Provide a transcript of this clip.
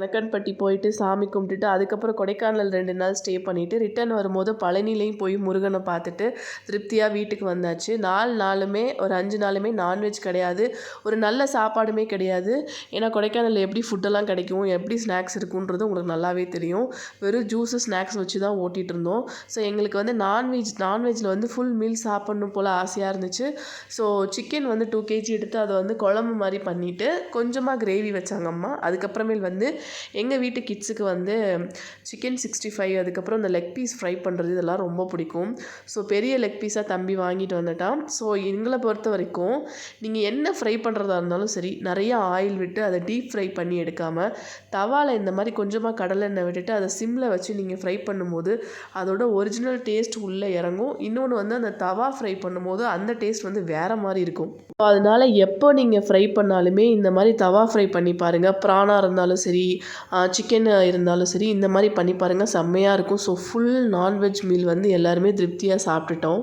கணக்கன்பட்டி போயிட்டு சாமி கும்பிட்டுட்டு அதுக்கப்புறம் கொடைக்கானல் ரெண்டு நாள் ஸ்டே பண்ணிவிட்டு ரிட்டர்ன் வரும்போது பழனிலையும் போய் முருகனை பார்த்துட்டு திருப்தியாக வீட்டுக்கு வந்தாச்சு. நாலு நாளுமே ஒரு அஞ்சு நாளுமே நான்வெஜ் கிடையாது. ஒரு நல்ல சாப்பாடுமே கிடையாது. ஏன்னா கொடைக்கானலில் எப்படி ஃபுட்டெல்லாம் கிடைக்கும் எப்படி ஸ்நாக்ஸ் இருக்குன்றது உங்களுக்கு நல்லாவே தெரியும். வெறும் ஜூஸு ஸ்நாக்ஸ் வச்சு தான் ஓட்டிகிட்டு இருந்தோம். ஸோ எங்களுக்கு வந்து நான்வெஜ் நான்வெஜ்ஜில் வந்து ஃபுல் மீல் சாப்பிட்ணும் போல் ஆசையாக இருந்துச்சு. ஸோ சிக்கன் வந்து டூ கேஜி எடுத்து அதை வந்து குழம்பு மாதிரி பண்ணிவிட்டு கொஞ்சமாக கிரேவி வச்சாங்க அம்மா. அதுக்கப்புறமேல் வந்து எங்கள் வீட்டு கிட்ஸுக்கு வந்து சிக்கன் சிக்ஸ்டி ஃபைவ் அதுக்கப்புறம் இந்த லெக் பீஸ் ஃப்ரை பண்ணுறது இதெல்லாம் ரொம்ப பிடிக்கும். ஸோ பெரிய லெக் பீஸாக தம்பி வாங்கிட்டு வந்துட்டான். ஸோ எங்களை பொறுத்த வரைக்கும் நீங்கள் என்ன ஃப்ரை பண்ணுறதா இருந்தாலும் சரி நிறைய ஆயில் விட்டு அதை டீப் ஃப்ரை பண்ணி எடுக்காமல் தவாவில் இந்த மாதிரி கொஞ்சமாக கடலெண்ணெய் விட்டுட்டு அதை சிம்மில் வச்சு நீங்கள் ஃப்ரை பண்ணும்போது அதோட ஒரிஜினல் டேஸ்ட் உள்ளே இறங்கும். இன்னொன்று வந்து அந்த தவா ஃப்ரை பண்ணும்போது அந்த டேஸ்ட் வந்து வேறு மாதிரி இருக்கும். ஸோ அதனால் எப்போ நீங்கள் ஃப்ரை பண்ணாலுமே இந்த மாதிரி தவா ஃப்ரை பண்ணி பாருங்கள் ப்ரானாக இருந்தாலும் சரி சிக்கன் இருந்தாலும் சரி இந்த மாதிரி பண்ணி பாருங்கள் செம்மையாக இருக்கும். ஸோ ஃபுல் நான்வெஜ் மீல் வந்து எல்லாருமே திருப்தியாக சாப்பிட்டுட்டோம்.